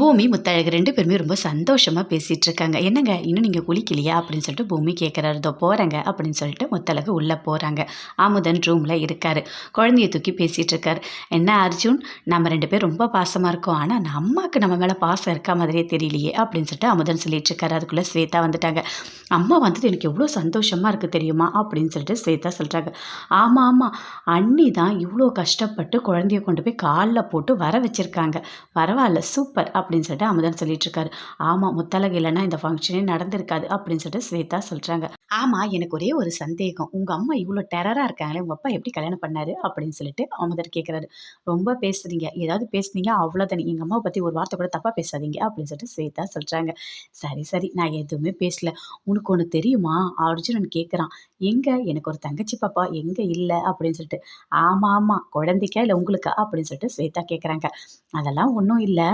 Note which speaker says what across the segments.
Speaker 1: பூமி முத்தழகு ரெண்டு பேருமே ரொம்ப சந்தோஷமாக பேசிகிட்டு இருக்காங்க என்னங்க இன்னும் நீங்கள் குளிக்கலையா? அப்படின்னு சொல்லிட்டு பூமி கேட்குறாரு இதோ போகிறேங்க அப்படின்னு சொல்லிட்டு முத்தழகு உள்ளே போகிறாங்க ஆமுதன் ரூமில் இருக்கார். குழந்தைய தூக்கி பேசிகிட்டு இருக்கார் என்ன அர்ஜுன் நம்ம ரெண்டு பேரும் ரொம்ப பாசமாக இருக்கோம். ஆனால் நம்ம அம்மாவுக்கு நம்ம மேலே பாசம் இருக்கா மாதிரியே தெரியலையே அப்படின்னு சொல்லிட்டு அமுதன் சொல்லிட்டு இருக்காரு அதுக்குள்ளே ஸ்வேதா வந்துட்டாங்க. அம்மா வந்துட்டு எனக்கு எவ்வளோ சந்தோஷமாக இருக்குது தெரியுமா அப்படின்னு சொல்லிட்டு ஸ்வேதா சொல்கிறாங்க ஆமாம் ஆமாம் அண்ணி தான் இவ்வளோ கஷ்டப்பட்டு குழந்தைய கொண்டு போய் காலில் போட்டு வர வச்சுருக்காங்க. பரவாயில்ல சூப்பர் அப்படின்னு சொல்லிட்டு அமுதன் சொல்லிட்டு இருக்காரு. ஆமாம் முத்தலகு இல்லைன்னா இந்த ஃபங்க்ஷனே நடந்திருக்காது அப்படின்னு சொல்லிட்டு ஸ்வேதா சொல்கிறாங்க ஆமாம் எனக்கு ஒரே ஒரு சந்தேகம். உங்கள் அம்மா இவ்வளோ டெரராக இருக்காங்களே உங்கள் அப்பா எப்படி கல்யாணம் பண்ணாரு அப்படின்னு சொல்லிட்டு அமுதர் கேட்குறாரு ரொம்ப பேசுறீங்க. ஏதாவது பேசுனீங்க அவ்வளோதானே எங்கள் அம்மாவை பற்றி ஒரு வார்த்தை கூட தப்பாக பேசாதீங்க அப்படின்னு சொல்லிட்டு ஸ்வேதா சொல்கிறாங்க சரி சரி. நான் எதுவுமே பேசல. உனக்கு ஒன்று தெரியுமா? அர்ஜுனன் கேட்குறான் எங்கே? எனக்கு ஒரு தங்கச்சி பாப்பா எங்கே இல்லை? அப்படின்னு சொல்லிட்டு. ஆமாம் ஆமாம் குழந்தைக்கா இல்லை உங்களுக்கா? அப்படின்னு சொல்லிட்டு ஸ்வேதா கேட்குறாங்க அதெல்லாம் ஒன்றும் இல்லை.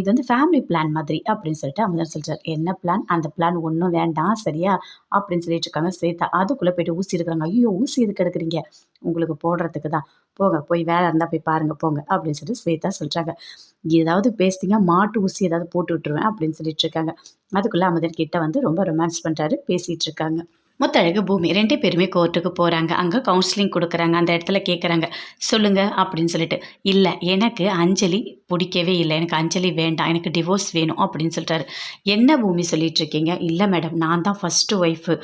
Speaker 1: இது வந்து ஃபேமிலி பிளான் மாதிரி அப்படின்னு சொல்லிட்டு அமுதன் சொல்கிறார் என்ன பிளான் அந்த பிளான் ஒன்றும் வேண்டாம் சரியா? அப்படின்னு சொல்லிட்டு இருக்காங்க ஸ்வேதா. அதுக்குள்ளே போயிட்டு ஊசி எடுக்கிறாங்க. ஐயோ ஊசி எதுக்கு எடுக்கிறீங்க? உங்களுக்கு போடுறதுக்கு தான். போங்க போய் வேலை இருந்தால் போய் பாருங்கள் போங்க அப்படின்னு சொல்லிட்டு ஸ்வேதா சொல்கிறாங்க ஏதாவது பேசுனீங்க மாட்டு ஊசி ஏதாவது போட்டு விட்டுருவேன் அப்படின்னு சொல்லிட்டு இருக்காங்க. அதுக்குள்ளே அமுதன் கிட்ட வந்து ரொம்ப ரொமான்ஸ் பண்ணுறாரு பேசிகிட்டு இருக்காங்க. முத்தழகு பூமி. ரெண்டு பேருமே கோர்ட்டுக்கு போகிறாங்க அங்கே கவுன்சிலிங் கொடுக்குறாங்க. அந்த இடத்துல கேட்குறாங்க சொல்லுங்கள் அப்படின்னு சொல்லிட்டு. இல்லை எனக்கு அஞ்சலி பிடிக்கவே இல்லை. எனக்கு அஞ்சலி வேண்டாம். எனக்கு டிவோர்ஸ் வேணும் அப்படின்னு சொல்லிட்டாரு என்ன பூமி சொல்லிட்டு இருக்கீங்க இல்லை மேடம் நான் தான் ஃபஸ்ட்டு ஒய்ஃபு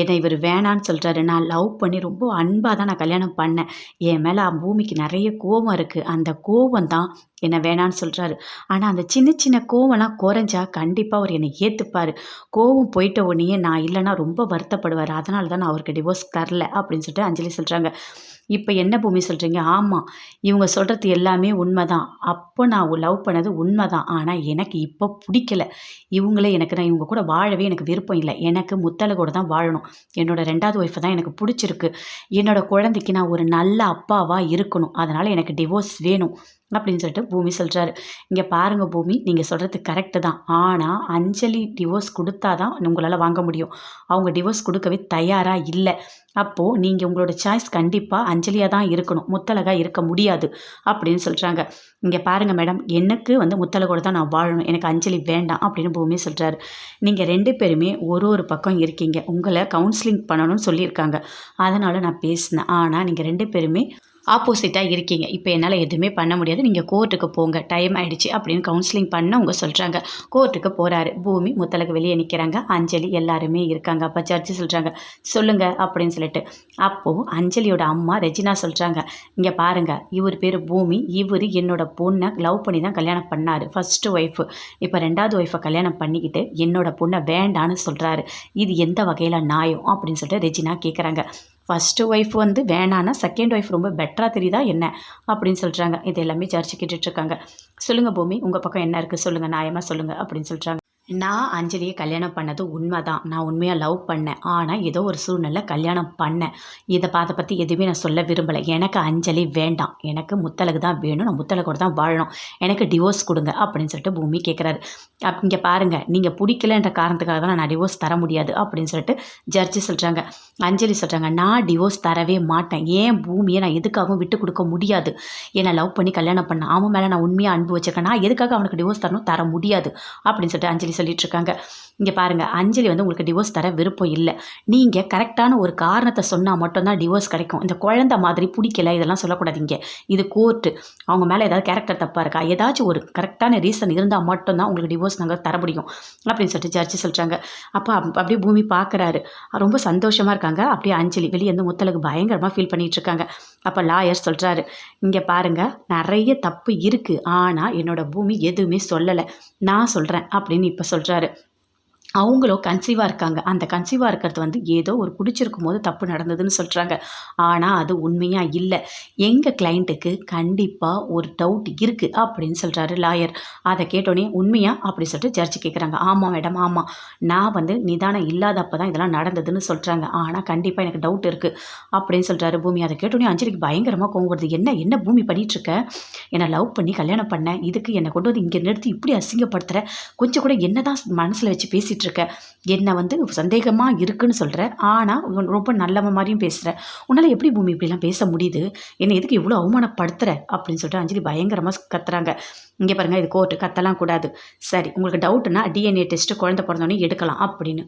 Speaker 1: என்னை இவர் வேணான்னு சொல்கிறாரு நான் லவ் பண்ணி ரொம்ப அன்பாக தான் நான் கல்யாணம் பண்ணேன். என் மேலே பூமிக்கு நிறைய கோபம் இருக்குது அந்த கோபம் தான் என்ன வேணான்னு சொல்கிறாரு ஆனால் அந்த சின்ன சின்ன கோவம்லாம் குறைஞ்சா கண்டிப்பாக அவர் என்னை ஏற்றுப்பார் கோவம் போயிட்ட உடனே நான் இல்லைன்னா ரொம்ப வருத்தப்படுவார். அதனால தான் நான் அவருக்கு டிவோர்ஸ் தரல அப்படின்னு சொல்லிட்டு அஞ்சலி சொல்கிறாங்க இப்போ என்ன பூமி சொல்கிறீங்க ஆமாம் இவங்க சொல்கிறது எல்லாமே உண்மை தான் அப்போ நான் லவ் பண்ணது உண்மை தான் ஆனால் எனக்கு இப்போ பிடிக்கல. இவங்களே எனக்கு நான் இவங்க கூட வாழவே எனக்கு விருப்பம் இல்லை. எனக்கு முத்தலை கூட தான் வாழணும். என்னோட ரெண்டாவது ஒய்ஃபை தான் எனக்கு பிடிச்சிருக்கு. என்னோட குழந்தைக்கு நான் ஒரு நல்ல அப்பாவாக இருக்கணும். அதனால் எனக்கு டிவோர்ஸ் வேணும். அப்படின்னு சொல்லிட்டு பூமி சொல்கிறாரு இங்கே பாருங்கள் பூமி நீங்கள் சொல்கிறது கரெக்டு தான். ஆனால் அஞ்சலி டிவோர்ஸ் கொடுத்தா தான் உங்களால் வாங்க முடியும். அவங்க டிவோர்ஸ் கொடுக்கவே தயாராக இல்லை. அப்போது நீங்கள் உங்களோட சாய்ஸ் கண்டிப்பாக அஞ்சலியாக தான் இருக்கணும். முத்தலகாக இருக்க முடியாது அப்படின்னு சொல்கிறாங்க இங்கே பாருங்கள் மேடம் எனக்கு வந்து முத்தலகோடு தான் நான் வாழணும். எனக்கு அஞ்சலி வேண்டாம் அப்படின்னு பூமி சொல்கிறாரு நீங்கள் ரெண்டு பேருமே ஒரு ஒரு பக்கம் இருக்கீங்க. உங்களை கவுன்சிலிங் பண்ணணும்னு சொல்லியிருக்காங்க. அதனால் நான் பேசினேன். ஆனால் நீங்கள் ரெண்டு பேருமே ஆப்போசிட்டாக இருக்கீங்க. இப்போ என்னால் எதுவுமே பண்ண முடியாது. நீங்கள் கோர்ட்டுக்கு போங்க. டைம் ஆகிடுச்சு அப்படின்னு கவுன்சிலிங் பண்ண அவங்க சொல்கிறாங்க கோர்ட்டுக்கு போகிறாரு பூமி முத்தலகு வெளியே நிற்கிறாங்க அஞ்சலி எல்லாருமே இருக்காங்க. அப்போ ஜட்ஜி சொல்கிறாங்க சொல்லுங்கள் அப்படின்னு சொல்லிட்டு. அப்போது அஞ்சலியோட அம்மா ரெஜினா சொல்கிறாங்க இங்கே பாருங்கள் இவர் பேர் பூமி. இவர் என்னோட பொண்ணை லவ் பண்ணி தான் கல்யாணம் பண்ணார். ஃபஸ்ட்டு ஒய்ஃபு இப்போ ரெண்டாவது ஒய்ஃபை கல்யாணம் பண்ணிக்கிட்டு என்னோட பொண்ணை வேண்டான்னு சொல்கிறாரு இது எந்த வகையில் நியாயம்? அப்படின்னு சொல்லிட்டு ரெஜினா கேட்குறாங்க ஃபஸ்ட்டு ஒய்ஃப் வந்து வேணான்னா செகண்ட் ஒய்ஃப் ரொம்ப பெட்டராக தெரியுதா என்ன? அப்படின்னு சொல்கிறாங்க இது எல்லாமே சர்ச்சை கேட்டுட்ருக்காங்க சொல்லுங்கள் பூமி உங்கள் பக்கம் என்ன இருக்குது சொல்லுங்கள் நியாயமாக சொல்லுங்கள் அப்படின்னு சொல்கிறாங்க நான் அஞ்சலியை கல்யாணம் பண்ணது உண்மை தான் நான் உண்மையாக லவ் பண்ணேன். ஆனால் ஏதோ ஒரு சூழ்நிலை கல்யாணம் பண்ணேன். இதை பார்த்த பற்றி எதுவுமே நான் சொல்ல விரும்பலை. எனக்கு அஞ்சலி வேண்டாம். எனக்கு முத்தலகு தான் வேணும். நான் முத்தலகோடு தான் வாழணும். எனக்கு டிவோர்ஸ் கொடுங்க அப்படின்னு சொல்லிட்டு பூமி கேட்குறாரு அப் இங்கே பாருங்கள் நீங்கள் பிடிக்கலன்ற காரணத்துக்காக தான் நான் டிவோர்ஸ் தர முடியாது அப்படின்னு சொல்லிட்டு ஜட்ஜி சொல்கிறாங்க அஞ்சலி சொல்கிறாங்க நான் டிவோர்ஸ் தரவே மாட்டேன். ஏன் பூமியை நான் எதுக்காகவும் விட்டு கொடுக்க முடியாது? என்னை லவ் பண்ணி கல்யாணம் பண்ண அவன் மேலே நான் உண்மையாக அனுப்புவச்சிருக்கேன் நான் எதுக்காக அவனுக்கு டிவோர்ஸ் தரணும்? தர முடியாது. அப்படின்னு சொல்லிட்டு அஞ்சலி சொல்லிட்டு இருக்காங்க. இங்கே பாருங்கள் அஞ்சலி வந்து உங்களுக்கு டிவோர்ஸ் தர விருப்பம் இல்லை. நீங்கள் கரெக்டான ஒரு காரணத்தை சொன்னால் மட்டும்தான் டிவோர்ஸ் கிடைக்கும். இந்த குழந்தை மாதிரி பிடிக்கல இதெல்லாம் சொல்லக்கூடாது இங்கே இது கோர்ட்டு அவங்க மேலே ஏதாவது கேரக்டர் தப்பாக இருக்கா? ஏதாச்சும் ஒரு கரெக்டான ரீசன் இருந்தால் மட்டும்தான் உங்களுக்கு டிவோர்ஸ் நாங்கள் தர முடியும். அப்படின்னு சொல்லிட்டு ஜட்ஜி சொல்கிறாங்க அப்போ அப்படியே பூமி பார்க்குறாரு ரொம்ப சந்தோஷமாக இருக்காங்க. அப்படியே அஞ்சலி வெளியே வந்து முத்தலுக்கு பயங்கரமாக ஃபீல் பண்ணிகிட்டு இருக்காங்க. அப்போ லாயர் சொல்கிறாரு இங்கே பாருங்கள் நிறைய தப்பு இருக்குது ஆனால் என்னோடய பூமி எதுவுமே சொல்லலை. நான் சொல்கிறேன் அப்படின்னு இப்போ சொல்கிறாரு அவங்களும் கன்சீவாக இருக்காங்க. அந்த கன்சீவாக இருக்கிறது வந்து ஏதோ ஒரு பிடிச்சிருக்கும் போது தப்பு நடந்ததுன்னு சொல்கிறாங்க ஆனால் அது உண்மையாக இல்லை. எங்கள் கிளைண்ட்டுக்கு கண்டிப்பாக ஒரு டவுட் இருக்குது அப்படின்னு சொல்கிறாரு லாயர் அதை கேட்டோன்னே உண்மையாக அப்படி சொல்லிட்டு ஜட்ஜி கேட்குறாங்க ஆமாம் மேடம் ஆமாம் நான் வந்து நிதானம் இல்லாதப்போ தான் இதெல்லாம் நடந்ததுன்னு சொல்கிறாங்க ஆனால் கண்டிப்பாக எனக்கு டவுட் இருக்குது அப்படின்னு சொல்கிறாரு பூமி. அதை கேட்டோடனே அஞ்சலிக்கு பயங்கரமாக கோவம் வருது. என்ன என்ன பூமி பண்ணிகிட்ருக்க என்னை லவ் பண்ணி கல்யாணம் பண்ணேன் இதுக்கு என்னை கொண்டு வந்து இங்கே நிறுத்தி இப்படி அசிங்கப்படுத்துகிற கொஞ்சம் கூட என்ன தான் மனசில் வச்சு பேசிகிட்டு இருக்க என்னை வந்து சந்தேகமாக இருக்குன்னு சொல்கிற ஆனால் ரொம்ப நல்லவன் மாதிரியும் பேசுகிற உன்னால் எப்படி பூமி இப்படிலாம் பேச முடியுது? என்னை எதுக்கு இவ்வளோ அவமானப்படுத்துகிற அப்படின்னு சொல்லிட்டு அஞ்சலி பயங்கரமாக கத்துறாங்க. இங்கே பாருங்கள் இது கோர்ட்டு கத்தலாம் கூடாது. சரி உங்களுக்கு டவுட்னா டிஎன்ஏ டெஸ்ட்டு குழந்தை பிறந்தோடனே எடுக்கலாம் அப்படின்னு.